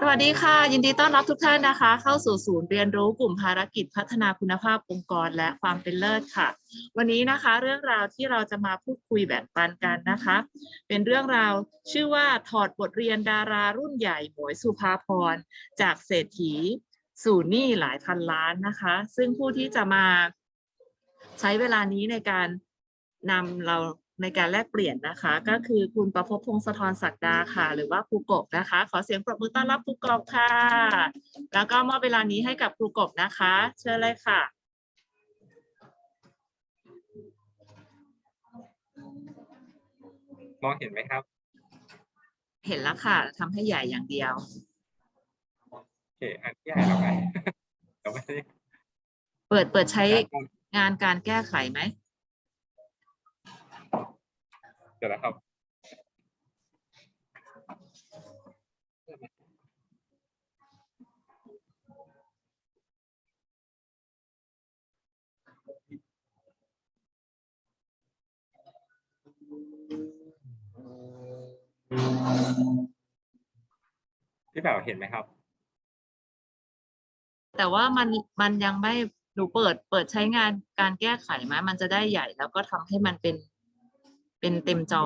สวัสดีค่ะ ยินดีต้อนรับทุกท่านนะคะ เข้าสู่ศูนย์เรียนรู้กลุ่มภารกิจพัฒนาคุณภาพองค์กรและความเป็นเลิศค่ะ วันนี้นะคะเรื่องราวที่เราจะมาพูดคุยแบ่งปันกันนะคะ เป็นเรื่องราวชื่อว่าถอดบทเรียนดารารุ่นใหญ่หมวยสุภาพร จากเศรษฐี สู่หนี้หลายพันล้านนะคะ ซึ่งผู้ที่จะมาใช้เวลานี้ในการนำเรา ในการแลกเปลี่ยนนะคะ ก็คือคุณประพบพงศธรศักดาค่ะ หรือว่าครูกบนะคะ ขอเสียงปรบมือต้อนรับครูกบค่ะ แล้วก็มอบเวลานี้ให้กับครูกบนะคะ เชิญเลยค่ะมองเห็นไหมครับ เห็นแล้วค่ะทำให้ใหญ่อย่างเดียวโอเคอันที่ใหญ่แล้วไงเดี๋ยวไม่ได้เปิดเปิดใช้งานการแก้ไขไหม เดี๋ยวนะครับพี่แบบเห็นไหมครับ แต่ว่ามันมันยังไม่หนูเปิดเปิดใช้งานการแก้ไขไหมมันจะได้ใหญ่แล้วก็ทำให้มันเป็น เป็นเต็มจอ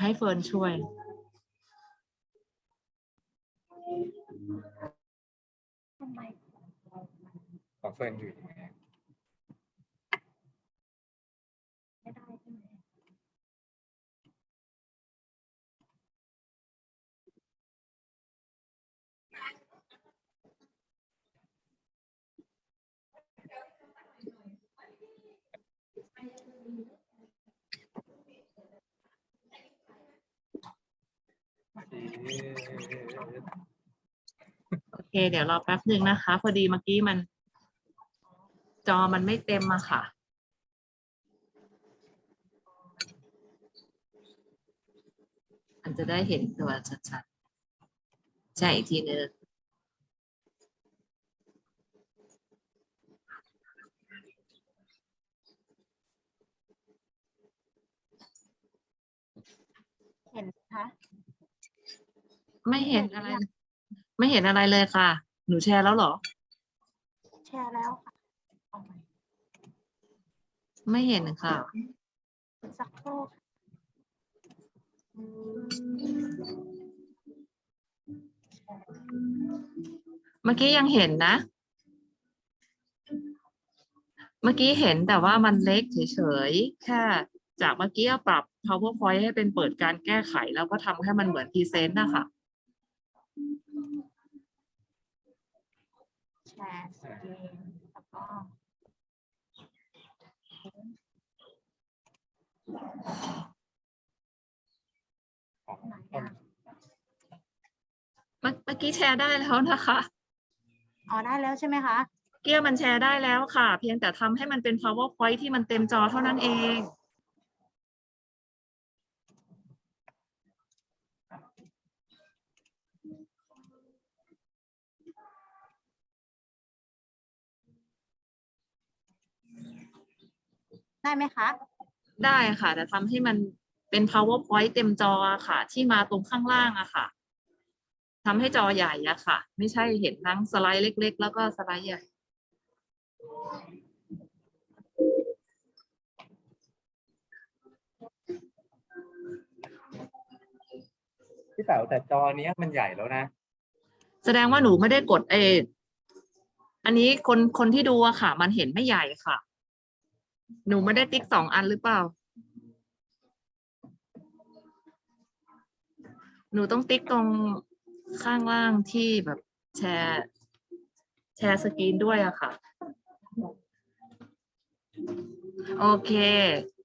ให้เฟิร์นช่วย ของเฟิร์นอยู่ยังไง โอเค เดี๋ยวรอแป๊บหนึ่งนะคะ พอดีเมื่อกี้มัน จอมันไม่เต็มอะค่ะมันจะได้เห็นตัวชัดๆใช่อีกทีนึง เห็นไหมคะ ไม่เห็นอะไร ไม่เห็นอะไรเลยค่ะ หนูแชร์แล้วเหรอ แชร์แล้วค่ะเอาใหม่ไม่เห็นค่ะ สักครู่อืมเมื่อกี้ยังเห็นนะ เมื่อกี้เห็นแต่ว่ามันเล็กเฉยๆ แค่จากเมื่อกี้ปรับ powerpoint ให้เป็นเปิดการแก้ไข แล้วก็ทำให้มันเหมือนพรีเซนต์นะคะ แชร์สกรีนแล้วก็ของไหนต้นอะเมื่อเมื่อกี้แชร์ได้แล้วนะคะอ๋อได้แล้วใช่ไหมคะเกียร์มันแชร์ได้แล้วค่ะ เพียงแต่ทำให้มันเป็น powerpoint ที่มันเต็มจอเท่านั้นเอง ได้ไหมคะ ได้ค่ะ แต่ทำให้มันเป็น powerpoint เต็มจออะค่ะ ที่มาตรงข้างล่างอะค่ะทำให้จอใหญ่อะค่ะ ไม่ใช่เห็นทั้งสไลด์เล็ก ๆ แล้วก็สไลด์ใหญ่พี่แป๋วแต่จอเนี้ยมันใหญ่แล้วนะ แสดงว่าหนูไม่ได้กดเอออันนี้คนคนที่ดูอะค่ะ มันเห็นไม่ใหญ่ค่ะ หนูไม่ได้ติ๊กสองอันหรือเปล่า หนูต้องติ๊กตรงข้างล่างที่แบบแชร์ แชร์สกรีนด้วยอะค่ะ โอเค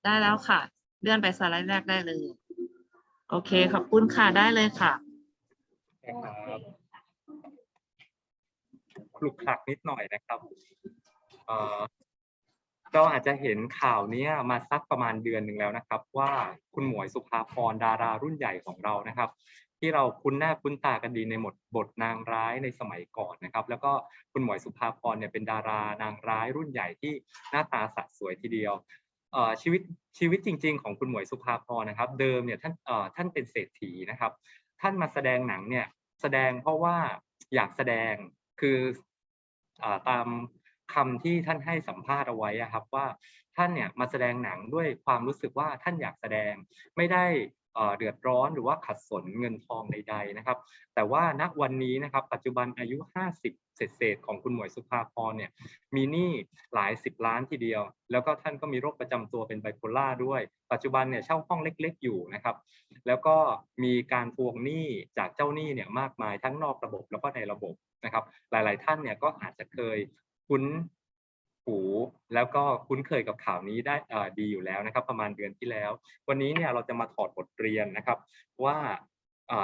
ได้แล้วค่ะ เลื่อนไปสไลด์แรกได้เลย โอเค ขอบคุณค่ะ ได้เลยค่ะครับคลุกคลักนิดหน่อยนะครับ เอ่อเราอาจจะเห็นข่าวนี้มาสักประมาณเดือนหนึ่งแล้วนะครับ ว่าคุณหมวยสุภาพรดารารุ่นใหญ่ของเรานะครับ ที่เราคุ้นหน้าคุ้นตากันดีในบทบทนางร้ายในสมัยก่อนนะครับ แล้วก็คุณหมวยสุภาพรเนี่ยเป็นดารานางร้ายรุ่นใหญ่ที่หน้าตาสะสวยทีเดียวชีวิตชีวิตจริง ๆ ของคุณหมวยสุภาพรนะครับ เดิมเนี่ยท่านเอ่อท่านเป็นเศรษฐีนะครับ ท่านมาแสดงหนังเนี่ยแสดงเพราะว่าอยากแสดงคืออตาม คำที่ท่านให้สัมภาษณ์เอาไว้ครับว่าท่านเนี่ยมาแสดงหนังด้วยความรู้สึกว่าท่านอยากแสดงไม่ได้เดือดร้อนหรือว่าขัดสนเงินทองใดๆนะครับ แต่ว่าณวันนี้นะครับปัจจุบันอายุ 50 เศษๆของคุณหมวยสุภาพรเนี่ยมีหนี้หลายสิบล้านทีเดียว แล้วก็ท่านก็มีโรคประจำตัวเป็นไบโพล่าด้วย ปัจจุบันเนี่ยเช่าห้องเล็กๆอยู่นะครับ แล้วก็มีการทวงหนี้จากเจ้าหนี้เนี่ยมากมายทั้งนอกระบบแล้วก็ในระบบนะครับ หลายๆท่านเนี่ยก็อาจจะเคย คุ้นหูแล้วก็คุ้นเคยกับข่าวนี้ได้ดีอยู่แล้วนะครับ ประมาณเดือนที่แล้ว วันนี้เนี่ยเราจะมาถอดบทเรียนนะครับ ว่า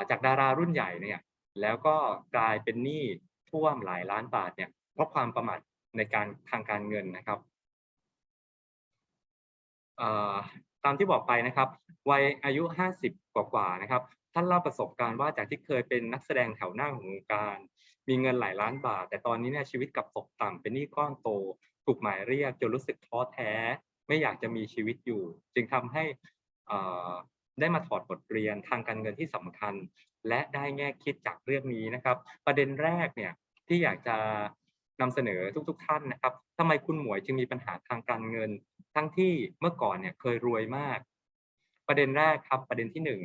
จากดารารุ่นใหญ่เนี่ยแล้วก็กลายเป็นหนี้ท่วมหลายล้านบาทเนี่ยเพราะความประมาทในการทางการเงินนะครับตามที่บอกไปนะครับวัยอายุ 50 กว่าๆนะครับ ท่านเล่าประสบการณ์ว่าจากที่เคยเป็นนักแสดงแถวหน้าของวงการ มีเงินหลายล้านบาท แต่ตอนนี้เนี่ยชีวิตกับตกต่ำเป็นหนี้ก้อนโต ถูกหมายเรียกจนรู้สึกท้อแท้ ไม่อยากจะมีชีวิตอยู่ จึงทำให้ได้มาถอดบทเรียนทางการเงินที่สำคัญ และได้แง่คิดจากเรื่องนี้นะครับ ประเด็นแรกเนี่ยที่อยากจะนำเสนอทุกๆท่านนะครับทำไมคุณหมวยจึงมีปัญหาทางการเงิน ทั้งที่เมื่อก่อนเนี่ยเคยรวยมาก ประเด็นแรกครับประเด็นที่หนึ่ง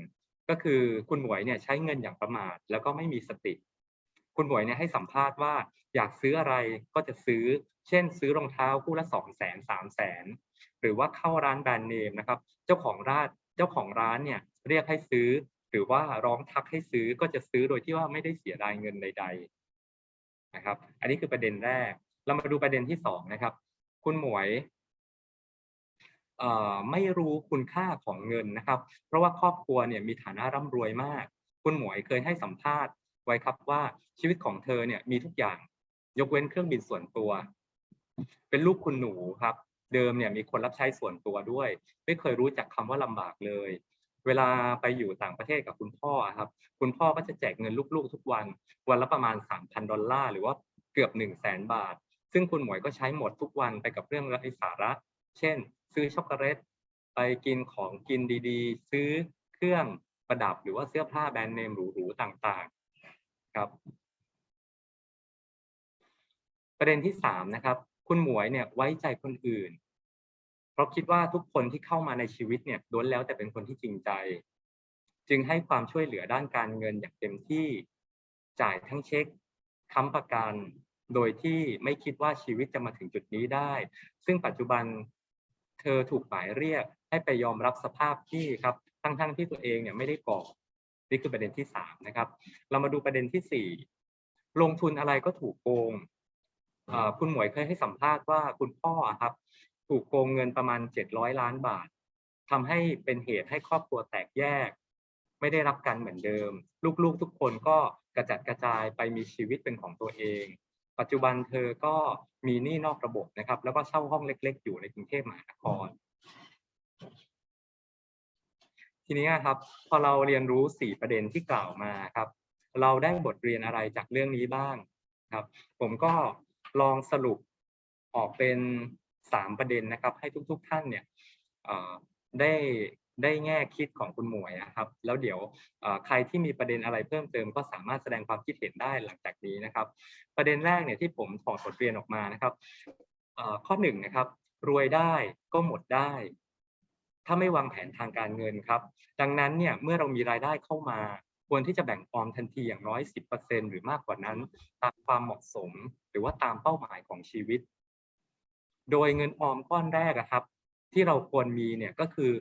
ก็คือคุณหมวยเนี่ยใช้เงินอย่างประมาทแล้วก็ไม่มีสติ คุณหมวยเนี่ยให้สัมภาษณ์ว่าอยากซื้ออะไรก็จะซื้อ เช่น ซื้อรองเท้าคู่ละสองแสนสามแสนหรือว่าเข้าร้านแบรนด์เนมนะครับ เจ้าของร้านเจ้าของร้านเนี่ยเรียกให้ซื้อ หรือว่าร้องทักให้ซื้อก็จะซื้อโดยที่ว่าไม่ได้เสียดายเงินใด ๆนะครับ อันนี้คือประเด็นแรก เรามาดูประเด็นที่สองนะครับ คุณหมวยไม่รู้คุณค่าของเงินนะครับ เพราะว่าครอบครัวเนี่ยมีฐานะร่ำรวยมาก คุณหมวยเคยให้สัมภาษณ์ ไว้ครับว่าชีวิตของเธอเนี่ยมีทุกอย่างยกเว้นเครื่องบินส่วนตัว เป็นลูกคุณหนูครับ เดิมเนี่ยมีคนรับใช้ส่วนตัวด้วย ไม่เคยรู้จักคำว่าลำบากเลย เวลาไปอยู่ต่างประเทศกับคุณพ่อครับ คุณพ่อก็จะแจกเงินลูกๆ ทุกวัน วันละประมาณ 3,000 ดอลลาร์หรือว่าเกือบ 1 0 0 0 0แสนบาท ซึ่งคุณหมวยก็ใช้หมดทุกวันไปกับเรื่องไร้สาระ เช่น ซื้อช็อกโกแลตไปกินของกินดีๆ ซื้อเครื่องประดับหรือว่าเสื้อผ้าแบรนด์เนมหรูๆต่างๆ ครับ ประเด็นที่สามนะครับ คุณหมวยเนี่ยไว้ใจคนอื่น เพราะคิดว่าทุกคนที่เข้ามาในชีวิตเนี่ยล้วนแล้วแต่เป็นคนที่จริงใจ จึงให้ความช่วยเหลือด้านการเงินอย่างเต็มที่จ่ายทั้งเช็คค้ำประกันโดยที่ไม่คิดว่าชีวิตจะมาถึงจุดนี้ได้ ซึ่งปัจจุบันเธอถูกหมายเรียกให้ไปยอมรับสภาพที่ครับ ทั้งๆที่ตัวเองเนี่ยไม่ได้ก่อ นี่คือประเด็นที่สามนะครับ เรามาดูประเด็นที่สี่ลงทุนอะไรก็ถูกโกงคุณหมวยเคยให้สัมภาษณ์ว่าคุณพ่อครับ ถูกโกงเงินประมาณ 700 ล้านบาททำให้เป็นเหตุให้ครอบครัวแตกแยก ไม่ได้รับกันเหมือนเดิม ลูกๆทุกคนก็กระจัดกระจายไปมีชีวิตเป็นของตัวเอง ปัจจุบันเธอก็มีหนี้นอกระบบนะครับ แล้วก็เช่าห้องเล็ก ๆ อยู่ในกรุงเทพมหานคร ทีนี้ครับพอเราเรียนรู้สี่ประเด็นที่กล่าวมาครับ เราได้บทเรียนอะไรจากเรื่องนี้บ้างครับ ผมก็ลองสรุปออกเป็นสามประเด็นนะครับ ให้ทุก ๆ ท่านเนี่ยได้ได้แง่คิดของคุณหมวยนะครับ แล้วเดี๋ยวใครที่มีประเด็นอะไรเพิ่มเติมก็สามารถแสดงความคิดเห็นได้หลังจากนี้นะครับ ประเด็นแรกเนี่ยที่ผมถอดบทเรียนออกมานะครับข้อหนึ่งนะครับ รวยได้ก็หมดได้ ถ้าไม่วางแผนทางการเงินครับ ดังนั้นเนี่ยเมื่อเรามีรายได้เข้ามา ควรที่จะแบ่งออมทันทีอย่างน้อย 10%หรือมากกว่านั้น ตามความเหมาะสม หรือว่าตามเป้าหมายของชีวิต โดยเงินออมก้อนแรกครับ ที่เราควรมีเนี่ยก็คือ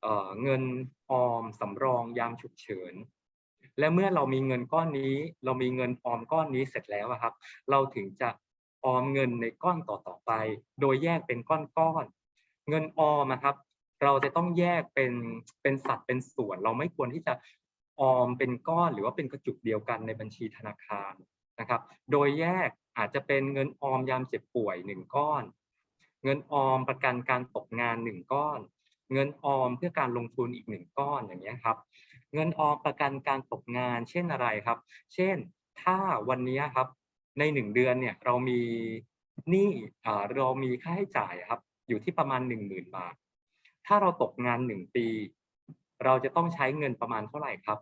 เอเงินออมสำรองยามฉุกเฉินและเมื่อเรามีเงินก้อนนี้ เรามีเงินออมก้อนนี้เสร็จแล้วครับ เราถึงจะออมเงินในก้อนต่อๆไป โดยแยกเป็นก้อนๆเงินออมนะครับ เราจะต้องแยกเป็นเป็นสัดเป็นส่วน เราไม่ควรที่จะออมเป็นก้อนหรือว่าเป็นกระจุกเดียวกันในบัญชีธนาคารนะครับ โดยแยกอาจจะเป็นเงินออมยามเจ็บป่วยหนึ่งก้อน เงินออมประกันการตกงานหนึ่งก้อน เงินออมเพื่อการลงทุนอีกหนึ่งก้อนอย่างเงี้ยครับ เงินออมประกันการตกงาน เช่นอะไรครับ เช่น ถ้าวันนี้ครับในหนึ่งเดือนเนี่ยเรามีหนี้อ่าเรามีค่าใช้จ่ายครับ อยู่ที่ประมาณหนึ่งหมื่นบาท ถ้าเราตกงานหนึ่งปี เราจะต้องใช้เงินประมาณเท่าไหร่ครับ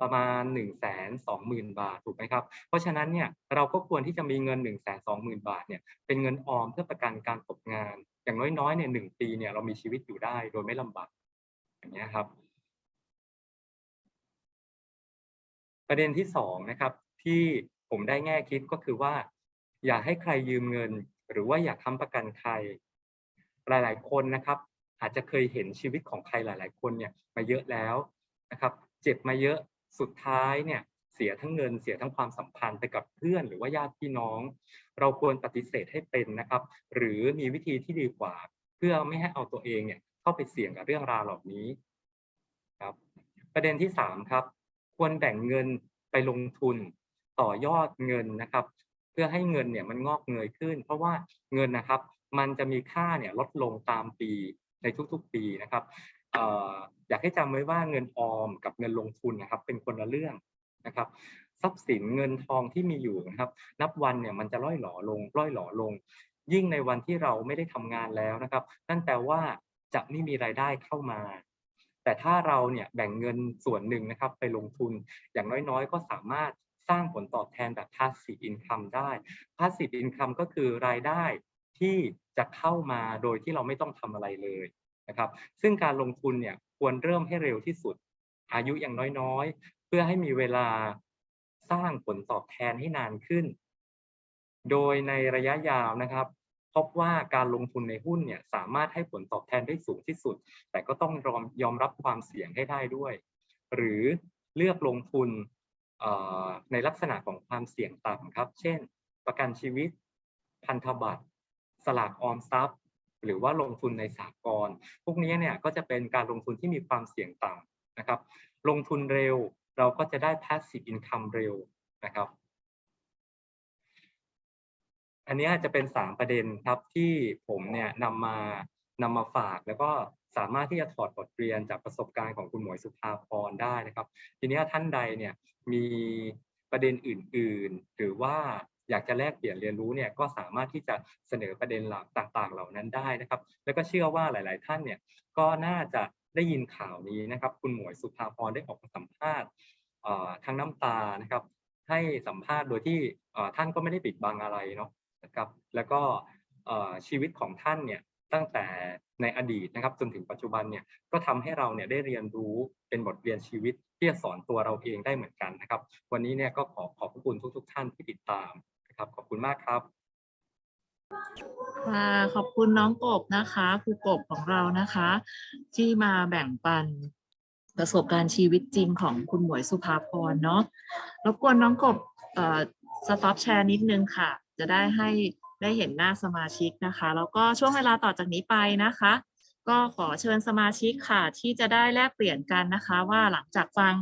ประมาณหนึ่งแสนสองหมื่นบาทถูกไหมครับ เพราะฉะนั้นเนี่ยเราก็ควรที่จะมีเงินหนึ่งแสนสองหมื่นบาทเนี่ยเป็นเงินออมเพื่อประกันการตกงาน อย่างน้อยๆเนี่ยหนึ่งปีเนี่ยเรามีชีวิตอยู่ได้โดยไม่ลำบากอย่างเงี้ยครับ ประเด็นที่สองนะครับที่ผมได้แง่คิดก็คือว่า อย่าให้ใครยืมเงิน หรือว่าอย่าค้ำประกันใคร หลาย ๆ คนนะครับ อาจจะเคยเห็นชีวิตของใครหลาย ๆ คนเนี่ยมาเยอะแล้วนะครับเจ็บมาเยอะสุดท้ายเนี่ยเสียทั้งเงินเสียทั้งความสัมพันธ์ไปกับเพื่อนหรือว่าญาติพี่น้อง เราควรปฏิเสธให้เป็นนะครับ หรือมีวิธีที่ดีกว่า เพื่อไม่ให้เอาตัวเองเนี่ยเข้าไปเสี่ยงกับเรื่องราวเหล่านี้ครับประเด็นที่สามครับควรแบ่งเงินไปลงทุนต่อยอดเงินนะครับ เพื่อให้เงินเนี่ยมันงอกเงยขึ้น เพราะว่าเงินนะครับ มันจะมีค่าเนี่ยลดลงตามปี ในทุกๆปีนะครับอยากให้จำไว้ว่าเงินออมกับเงินลงทุนนะครับ เป็นคนละเรื่องนะครับ ทรัพย์สินเงินทองที่มีอยู่นะครับ นับวันเนี่ยมันจะล่อยหลอลงล่อยหลอลง ยิ่งในวันที่เราไม่ได้ทำงานแล้วนะครับนั่นแปลว่าจะไม่มีรายได้เข้ามา แต่ถ้าเราเนี่ยแบ่งเงินส่วนหนึ่งนะครับ ไปลงทุนอย่างน้อยๆ ก็สามารถสร้างผลตอบแทนแบบ passive income ได้ passive income ก็คือรายได้ที่ จะเข้ามาโดยที่เราไม่ต้องทำอะไรเลยนะครับ ซึ่งการลงทุนเนี่ยควรเริ่มให้เร็วที่สุด อายุอย่างน้อยๆ เพื่อให้มีเวลาสร้างผลตอบแทนให้นานขึ้น โดยในระยะยาวนะครับ พบว่าการลงทุนในหุ้นเนี่ยสามารถให้ผลตอบแทนได้สูงที่สุด แต่ก็ต้องยอมรับความเสี่ยงให้ได้ด้วย หรือเลือกลงทุนในลักษณะของความเสี่ยงต่ำครับ เช่น ประกันชีวิต พันธบัตร สลากออมทรัพย์ หรือว่าลงทุนในสากลพวกนี้เนี่ยก็จะเป็นการลงทุนที่มีความเสี่ยงต่ำนะครับ ลงทุนเร็วเราก็จะได้ passive income เร็วนะครับ อันนี้จะเป็นสามประเด็นครับที่ผมเนี่ยนำมานำมาฝากแล้วก็สามารถที่จะถอดบทเรียนจากประสบการณ์ของคุณหมวยสุภาพรได้นะครับ ทีนี้ท่านใดเนี่ยมีประเด็นอื่น ๆ หรือว่า อยากจะแลกเปลี่ยนเรียนรู้เนี่ยก็สามารถที่จะเสนอประเด็นหลักต่าง ๆ เหล่านั้นได้นะครับ แล้วก็เชื่อว่าหลาย ๆ ท่านเนี่ยก็น่าจะได้ยินข่าวนี้นะครับ คุณหมวยสุภาพรได้ออกมาสัมภาษณ์ทั้งน้ำตานะครับ ให้สัมภาษณ์โดยที่ท่านก็ไม่ได้ปิดบังอะไรเนาะนะครับ แล้วก็ชีวิตของท่านเนี่ย ตั้งแต่ในอดีตนะครับจนถึงปัจจุบันเนี่ยก็ทำให้เราเนี่ยได้เรียนรู้เป็นบทเรียนชีวิตที่จะสอนตัวเราเองได้เหมือนกันนะครับ วันนี้เนี่ยก็ขอขอบคุณทุกๆท่านที่ติดตามนะครับ ขอบคุณมากครับค่ะขอบคุณน้องกบนะคะครูกบของเรานะคะ ที่มาแบ่งปันประสบการณ์ชีวิตจริงของคุณหมวยสุภาพรเนาะรบกวนน้องกบเอ่อสต็อปแชร์นิดนึงค่ะ จะได้ให้ ได้เห็นหน้าสมาชิกนะคะ แล้วก็ช่วงเวลาต่อจากนี้ไปนะคะ ก็ขอเชิญสมาชิกค่ะที่จะได้แลกเปลี่ยนกันนะคะ ว่าหลังจากฟัง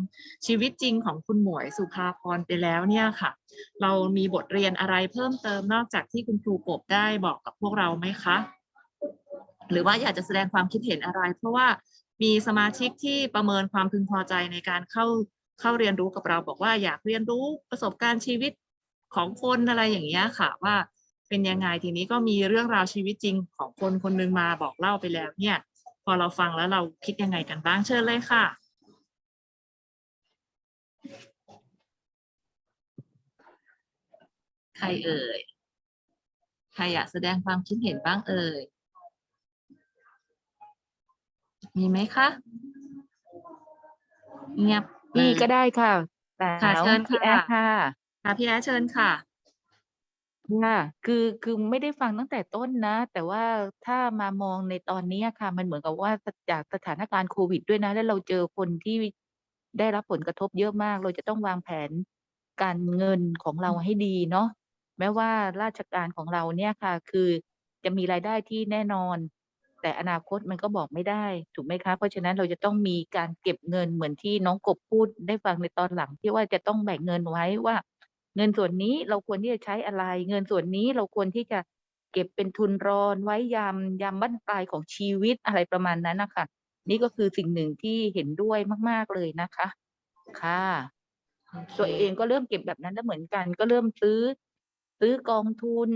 ชีวิตจริงของคุณหมวยสุภาพรไปแล้วเนี่ยค่ะ เรามีบทเรียนอะไรเพิ่มเติมนอกจากที่คุณครูกบได้บอกกับพวกเราไหมคะ หรือว่าอยากจะแสดงความคิดเห็นอะไร เพราะว่ามีสมาชิกที่ประเมินความพึงพอใจในการเข้าเข้าเรียนรู้กับเราบอกว่าอยากเรียนรู้ประสบการณ์ชีวิตของคนอะไรอย่างเงี้ยค่ะว่า เป็นยังไงทีนี้ก็มีเรื่องราวชีวิตจริงของคนคนหนึงมาบอกเล่าไปแล้วเนี่ย พอเราฟังแล้วเราคิดยังไงกันบ้างเชิญเลยค่ะ ใครเอ่ยใครอยากแสดงความคิดเห็นบ้างเอ่ยมีไหมคะเงียบเลพี่ยก็ได้ค่ะสาค่ะวเชิญพี่แอค่ะดค่ะค่ะพี่แอดเชิญค่ะ ค่ะ คือ คือไม่ได้ฟังตั้งแต่ต้นนะ แต่ว่าถ้ามามองในตอนนี้ค่ะ มันเหมือนกับว่าจากสถานการณ์โควิดด้วยนะ แล้วเราเจอคนที่ได้รับผลกระทบเยอะมาก เราจะต้องวางแผนการเงินของเราให้ดีเนาะ แม้ว่าราชการของเราเนี่ยค่ะ คือจะมีรายได้ที่แน่นอน แต่อนาคตมันก็บอกไม่ได้ ถูกไหมคะ เพราะฉะนั้นเราจะต้องมีการเก็บเงินเหมือนที่น้องกบพูด ได้ฟังในตอนหลังที่ว่า จะต้องแบ่งเงินไว้ว่า เงินส่วนนี้เราควรที่จะใช้อะไร เงินส่วนนี้เราควรที่จะเก็บเป็นทุนรอนไว้ยามยามบั้นปลายของชีวิตอะไรประมาณนั้นนะคะนี่ก็คือสิ่งหนึ่งที่เห็นด้วยมาก ๆเลยนะคะ ค่ะโอเคตัวเองก็เริ่มเก็บแบบนั้นแล้วเหมือนกัน ก็เริ่มซื้อ ซื้อกองทุน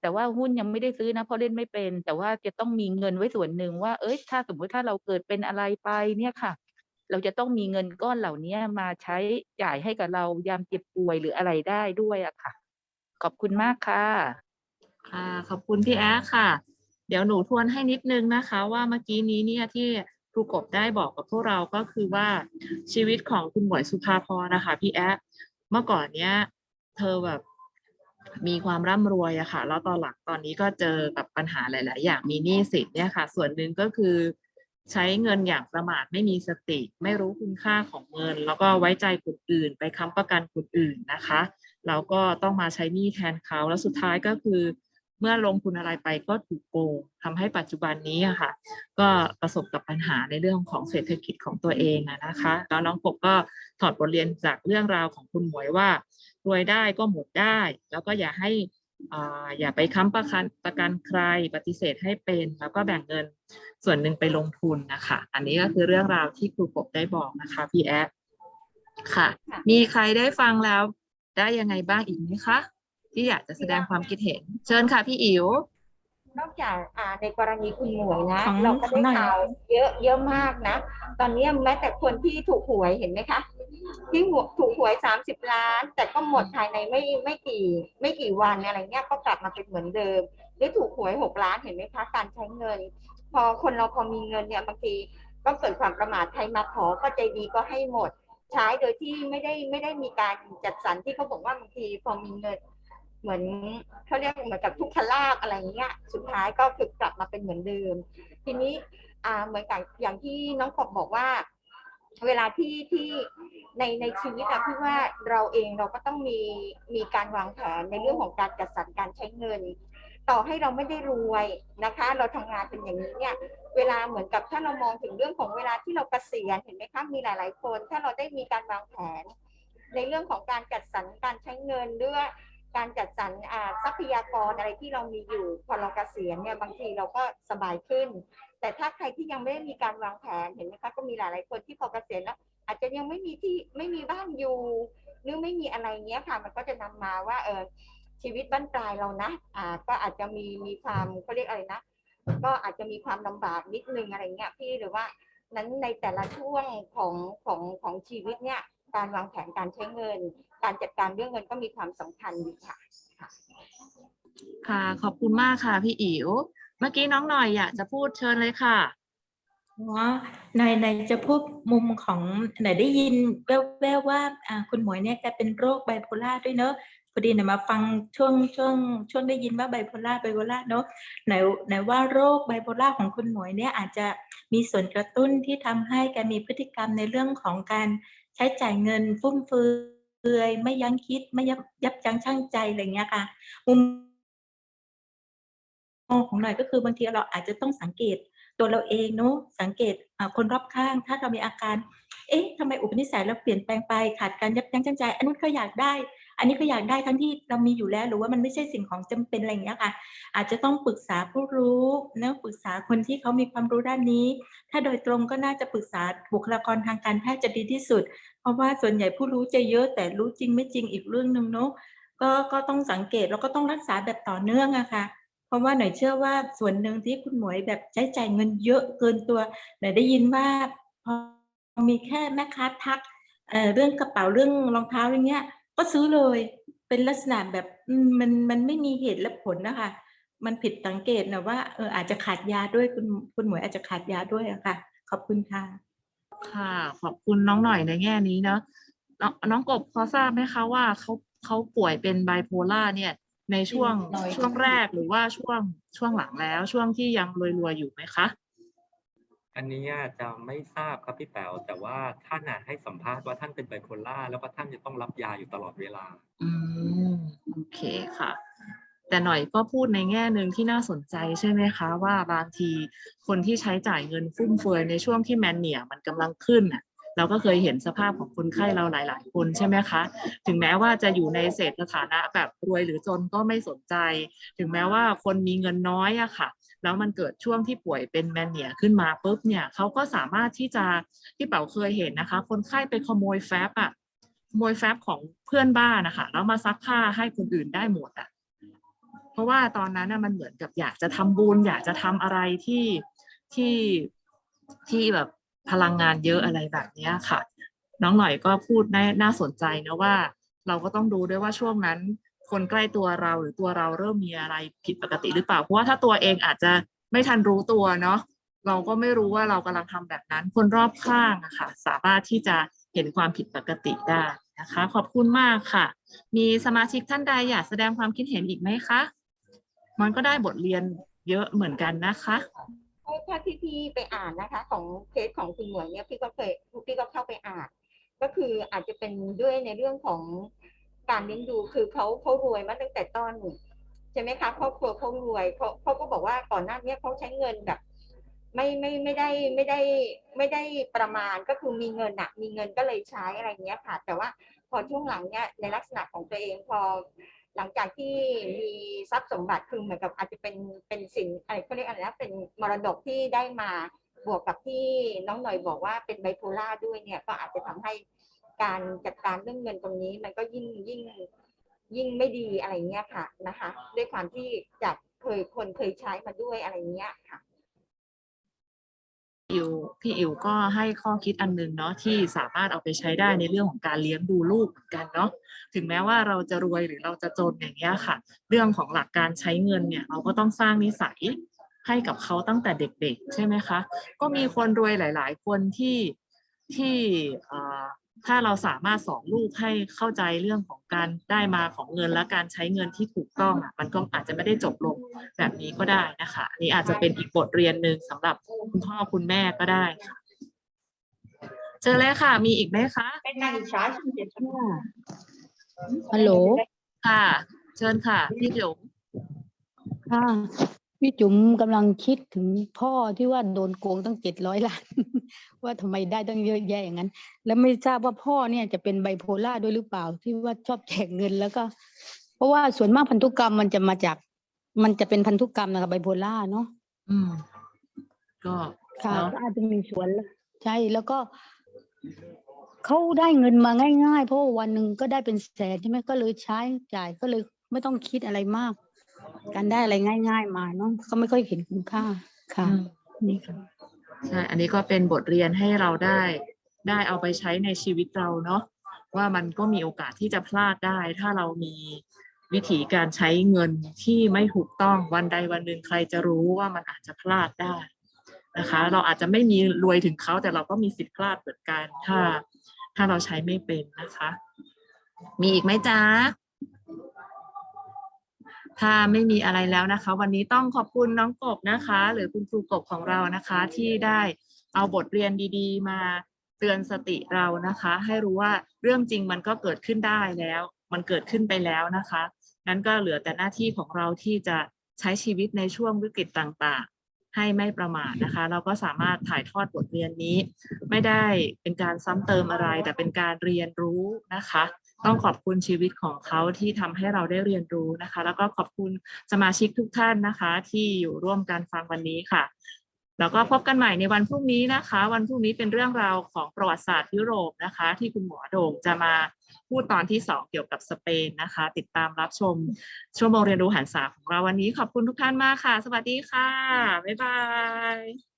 แต่ว่าหุ้นยังไม่ได้ซื้อนะเพราะเล่นไม่เป็น แต่ว่าจะต้องมีเงินไว้ส่วนหนึ่งว่า เอ้ยถ้าสมมติถ้าเราเกิดเป็นอะไรไปเนี่ยค่ะ เราจะต้องมีเงินก้อนเหล่านี้มาใช้จ่ายให้กับเรายามเจ็บป่วยหรืออะไรได้ด้วยอะค่ะ ขอบคุณมากค่ะค่ะ ขอบคุณพี่แอ๊ค่ะ เดี๋ยวหนูทวนให้นิดนึงนะคะ ว่าเมื่อกี้นี้เนี่ยที่ครูกบได้บอกกับพวกเราก็คือว่าชีวิตของคุณหมวยสุภาพรนะคะพี่แอ๊เมื่อก่อนเนี้ย เธอแบบมีความร่ำรวยอะค่ะ แล้วตอนหลังตอนนี้ก็เจอกับปัญหาหลาย ๆ อย่างมีหนี้สินเนี่ยค่ะ ส่วนหนึ่งก็คือ ใช้เงินอย่างประมาทไม่มีสติ ไม่รู้คุณค่าของเงิน แล้วก็ไว้ใจคนอื่น ไปค้ำประกันคนอื่นนะคะแล้วก็ต้องมาใช้หนี้แทนเขาแล้วสุดท้ายก็คือ เมื่อลงทุนอะไรไปก็ถูกโกงทำให้ปัจจุบันนี้อะค่ะ ก็ประสบกับปัญหาในเรื่องของเศรษฐกิจของตัวเองนะคะแล้วน้องกบก็ถอดบทเรียนจากเรื่องราวของคุณหมวยว่า รวยได้ก็หมดได้ แล้วก็อย่าให้ อ่าอย่าไปค้ำประกันประกันใครปฏิเสธให้เป็น แล้วก็แบ่งเงินส่วนหนึ่งไปลงทุนนะคะ อันนี้ก็คือเรื่องราวที่ครูกบได้บอกนะคะพี่แอดค่ะค่ะมีใครได้ฟังแล้วได้ยังไงบ้างอีกไหมคะที่อยากจะแสดงความคิดเห็น เชิญค่ะพี่อิ๋วนอกจากอ่าในกรณีคุณหมวยนะ ของเราก็ของหน่อยได้ข่าวเยอะเยอะมากนะ ตอนนี้แม้แต่คนที่ถูกหวยเห็นไหมคะ ที่ถูกหวยสามสิบล้าน แต่ก็หมดภายในไม่ไม่กี่ ไม่กี่วันอะไรเงี้ยก็กลับมาเป็นเหมือนเดิมหรือถูกหวยหกล้านเห็นไหมคะการใช้เงิน พอคนเราพอมีเงินเนี่ยบางทีก็เกิดความประมาทใครมาขอก็ใจดีก็ให้หมด ใช้โดยที่ไม่ได้ไม่ได้มีการจัดสรรที่เขาบอกว่าบางทีพอมีเงิน เหมือนเขาเรียกเหมือนกับทุกขลาบอะไรเงี้ยสุดท้ายก็คือกลับมาเป็นเหมือนเดิม ทีนี้อ่าเหมือนกับอย่างที่น้องกบบอกว่า เวลาที่ที่ในในชีวิตอะพี่ว่าเราเองเราก็ต้องมีมีการวางแผนในเรื่องของการจัดสรรการใช้เงิน ต่อให้เราไม่ได้รวยนะคะ เราทำงานเป็นอย่างนี้เนี่ยเวลาเหมือนกับถ้าเรามองถึงเรื่องของเวลาที่เราเกษียณเห็นไหมคะมีหลาย ๆ คน ถ้าเราได้มีการวางแผน ในเรื่องของการจัดสรรการใช้เงินหรือว่าการจัดสรรอ่าทรัพยากรอะไรที่เรามีอยู่พอเราเกษียณเนี่ยบางทีเราก็สบายขึ้น แต่ถ้าใครที่ยังไม่ได้มีการวางแผนเห็นไหมคะก็มีหลายๆคนที่พอเกษียณแล้วอาจจะยังไม่มีที่ไม่มีบ้านอยู่หรือไม่มีอะไรเงี้ยค่ะ มันก็จะนำมาว่าเออชีวิตบ้านปลายเรานะอ่าก็อาจจะมีมีความเขาเรียกอะไรนะก็อาจจะมีความลำบากนิดนึงอะไรเงี้ยพี่หรือว่านั้นในแต่ละช่วงของของของชีวิตเนี่ยการวางแผนการใช้เงิน การจัดการเรื่องเงินก็มีความสำคัญอยู่ค่ะ ค่ะ ขอบคุณมากค่ะพี่อิ๋ว เมื่อกี้น้องหน่อยอยากจะพูดเชิญเลยค่ะอ๋อในในจะพูดมุมของไหนได้ยินแว่วๆว่าอ่าคุณหมวยเนี่ยแกเป็นโรคไบโพล่าด้วยเนอะพอดีเนี่ยมาฟังช่วงช่วงช่วงได้ยินว่าไบโพล่าไบโพล่าเนอะไหนไหนว่าโรคไบโพล่าของคุณหมวยเนี่ยอาจจะมีส่วนกระตุ้นที่ทำให้แกมีพฤติกรรมในเรื่องของการใช้จ่ายเงินฟุ่มเฟือยไม่ยั้งคิดไม่ยับยับยั้งชั่งใจอะไรเงี้ยค่ะมุม มองของหน่อยก็คือบางทีเราอาจจะต้องสังเกตตัวเราเองเนาะสังเกตคนรอบข้าง ถ้าเรามีอาการ เอ๊ะทำไมอุปนิสัยเราเปลี่ยนแปลงไปขาดการยับยั้งชั่งใจ อันนู้นก็อยากได้ อันนี้ก็อยากได้ทั้งที่เรามีอยู่แล้ว หรือว่ามันไม่ใช่สิ่งของจำเป็นอะไรอย่างเงี้ยค่ะ อาจจะต้องปรึกษาผู้รู้เนะปรึกษาคนที่เขามีความรู้ด้านนี้ ถ้าโดยตรงก็น่าจะปรึกษาบุคลากรทางการแพทย์จะดีที่สุด เพราะว่าส่วนใหญ่ผู้รู้จะเยอะแต่รู้จริงไม่จริงอีกเรื่องหนึ่งเนาะก็ก็ต้องสังเกตแล้วก็ต้องรักษาแบบต่อเนื่องอะค่ะ เพราะว่าหน่อยเชื่อว่าส่วนหนึ่งที่คุณหมวยแบบใช้จ่ายเงินเยอะเกินตัวหน่อยได้ยินว่าพอมีแค่แม่ค้าทักเเรื่องกระเป๋าเรื่องรองเท้าอย่างเงี้ย ก็ซื้อเลยเป็นลักษณะแบบมมันมันไม่มีเหตุและผลนะคะมันผิดสังเกตนะว่าเอออาจจะขาดยาด้วยคุณคุณหมวยอาจจะขาดยาด้วยอะค่ะ ขอบคุณค่ะ ค่ะ ขอบคุณน้องหน่อยในแง่นี้เนาะน้องน้องกบพอทราบไหมคะว่าเขาเขาป่วยเป็นไบโพล่าเนี่ย ในช่วงน้อยช่วงแรกหรือว่าช่วงช่วงหลังแล้ว ช่วงที่ยังรวยๆอยู่ไหมคะอันนี้จะไม่ทราบครับพี่แป๋วแต่ว่าท่านน่ะให้สัมภาษณ์ว่าท่านเป็นไบโพล่าแล้วก็ท่านจะต้องรับยาอยู่ตลอดเวลา อืมโอเคค่ะ แต่หน่อยก็พูดในแง่หนึ่งที่น่าสนใจใช่ไหมคะ ว่าบางทีคนที่ใช้จ่ายเงินฟุ่มเฟือยในช่วงที่แมนเนียมันกำลังขึ้นน่ะ เราก็เคยเห็นสภาพของคนไข้เราหลาย ๆ คนใช่ไหมคะ ถึงแม้ว่าจะอยู่ในเศรษฐฐานะแบบรวยหรือจนก็ไม่สนใจ ถึงแม้ว่าคนมีเงินน้อยอะค่ะ แล้วมันเกิดช่วงที่ป่วยเป็นแมนเนียขึ้นมาปุ๊บเนี่ยเขาก็สามารถที่จะที่เป๋าเคยเห็นนะคะ คนไข้ไปขโมยแฟบอะขโมยแฟบของเพื่อนบ้านนะคะแล้วมาซักผ้าให้คนอื่นได้หมดอะเพราะว่าตอนนั้นน่ะมันเหมือนกับอยากจะทำบุญอยากจะทำอะไรที่ที่ที่แบบ พลังงานเยอะอะไรแบบนี้ค่ะ น้องหน่อยก็พูดน่าน่าสนใจนะว่า เราก็ต้องดูด้วยว่าช่วงนั้น คนใกล้ตัวเราหรือตัวเราเริ่มมีอะไรผิดปกติหรือเปล่าเพราะว่าถ้าตัวเองอาจจะไม่ทันรู้ตัวเนาะเราก็ไม่รู้ว่าเรากำลังทำแบบนั้น คนรอบข้างอะค่ะ สามารถที่จะเห็นความผิดปกติได้นะคะ ขอบคุณมากค่ะ มีสมาชิกท่านใดอยากแสดงความคิดเห็นอีกไหมคะ มันก็ได้บทเรียนเยอะเหมือนกันนะคะ ถ้าที่พี่ไปอ่านนะคะ ของเคสของคุณหมวยเนี่ยพี่ก็เคยพี่ก็เข้าไปอ่าน ก็คืออาจจะเป็นด้วยในเรื่องของการเลี้ยงดูคือเขาเขารวยมาตั้งแต่ต้นใช่ไหมคะครอบครัวเขารวยเขาเขาก็บอกว่าก่อนหน้านี้เขาใช้เงินแบบไม่ไม่ไม่ได้ไม่ได้ไม่ได้ประมาณก็คือมีเงินอะมีเงินก็เลยใช้อะไรเงี้ยค่ะ แต่ว่าพอช่วงหลังเนี้ยในลักษณะของตัวเองพอ หลังจากที่มีทรัพย์สมบัติคือเหมือนกับอาจจะเป็นเป็นสินอะไรเขาเรียกอะไรนะเป็นมรดกที่ได้มาบวกกับที่น้องหน่อยบอกว่าเป็นไบโพล่าด้วยเนี่ยก็อาจจะทำให้การจัดการเรื่องเงินตรงนี้ มันก็ยิ่งยิ่งยิ่งไม่ดีอะไรเงี้ยค่ะนะคะ ด้วยความที่จากเคยคนเคยใช้มาด้วยอะไรเงี้ยค่ะ อิวพี่อิวก็ให้ข้อคิดอันหนึงเนาะที่สามารถเอาไปใช้ได้ในเรื่องของการเลี้ยงดูลูกเหมือนกันเนาะถึงแม้ว่าเราจะรวยหรือเราจะจนอย่างเงี้ยค่ะ เรื่องของหลักการใช้เงินเนี่ยเราก็ต้องสร้างนิสัยให้กับเขาตั้งแต่เด็กๆ ใช่ไหมคะ ก็มีคนรวยหลาย ๆ คนที่ที่ ถ้าเราสามารถสอนลูกให้เข้าใจเรื่องของการได้มาของเงินและการใช้เงินที่ถูกต้องอะมันก็อาจจะไม่ได้จบลงแบบนี้ก็ได้นะคะอันนี้อาจจะเป็นอีกบทเรียนหนึ่งสำหรับคุณพ่อคุณแม่ก็ได้ค่ะเจอเลยค่ะ มีอีกไหมคะฮัลโหลค่ะ เชิญค่ะพี่หยงค่ะ พี่จุ๋มกำลังคิดถึงพ่อที่ว่าโดนโกงตั้งเจ็ดร้อยล้าน ว่าทำไมได้ตั้งเยอะแยะอย่างนั้น แล้วไม่ทราบว่าพ่อเนี่ยจะเป็นไบโพล่าด้วยหรือเปล่าที่ว่าชอบแจกเงินแล้วก็ เพราะว่าส่วนมากพันธุกรรมมันจะมาจาก มันจะเป็นพันธุกรรมนะคะไบโพล่าเนาะอืม ก็ค่ะเนาะก็อาจจะมีส่วนแล้วใช่แล้วก็เขาได้เงินมาง่าย ๆ เพราะว่าวันหนึ่งก็ได้เป็นแสนใช่ไหมก็เลยใช้จ่ายก็เลยไม่ต้องคิดอะไรมาก การได้อะไรง่าย ๆ มาเนาะเขาไม่ค่อยเห็นคุณค่าค่ะอืมนี่ค่ะใช่อันนี้ก็เป็นบทเรียนให้เราได้ได้เอาไปใช้ในชีวิตเราเนาะว่ามันก็มีโอกาสที่จะพลาดได้ ถ้าเรามีวิธีการใช้เงินที่ไม่ถูกต้องวันใดวันหนึ่งใครจะรู้ว่ามันอาจจะพลาดได้นะคะ เราอาจจะไม่มีรวยถึงเขาแต่เราก็มีสิทธิ์พลาดเหมือนกันถ้า ถ้าเราใช้ไม่เป็นนะคะ มีอีกไหมจ๊ะ ถ้าไม่มีอะไรแล้วนะคะ วันนี้ต้องขอบคุณน้องกบนะคะ หรือคุณครูกบของเรานะคะ ที่ได้เอาบทเรียนดีๆ มาเตือนสติเรานะคะ ให้รู้ว่าเรื่องจริงมันก็เกิดขึ้นได้แล้ว มันเกิดขึ้นไปแล้วนะคะนั้นก็เหลือแต่หน้าที่ของเราที่จะใช้ชีวิตในช่วงวิกฤตต่างๆ ให้ไม่ประมาทนะคะ เราก็สามารถถ่ายทอดบทเรียนนี้ ไม่ได้เป็นการซ้ำเติมอะไร แต่เป็นการเรียนรู้นะคะ ต้องขอบคุณชีวิตของเขาที่ทำให้เราได้เรียนรู้นะคะ แล้วก็ขอบคุณสมาชิกทุกท่านนะคะ ที่อยู่ร่วมกันฟังวันนี้ค่ะ แล้วก็พบกันใหม่ในวันพรุ่งนี้นะคะ วันพรุ่งนี้เป็นเรื่องราวของประวัติศาสตร์ยุโรปนะคะ ที่คุณหมอโด่งจะมาพูดตอนที่สองเกี่ยวกับสเปนนะคะ ติดตามรับชมชั่วโมงเรียนรู้หันษาของเราวันนี้ขอบคุณทุกท่านมากค่ะ สวัสดีค่ะบ๊ายบาย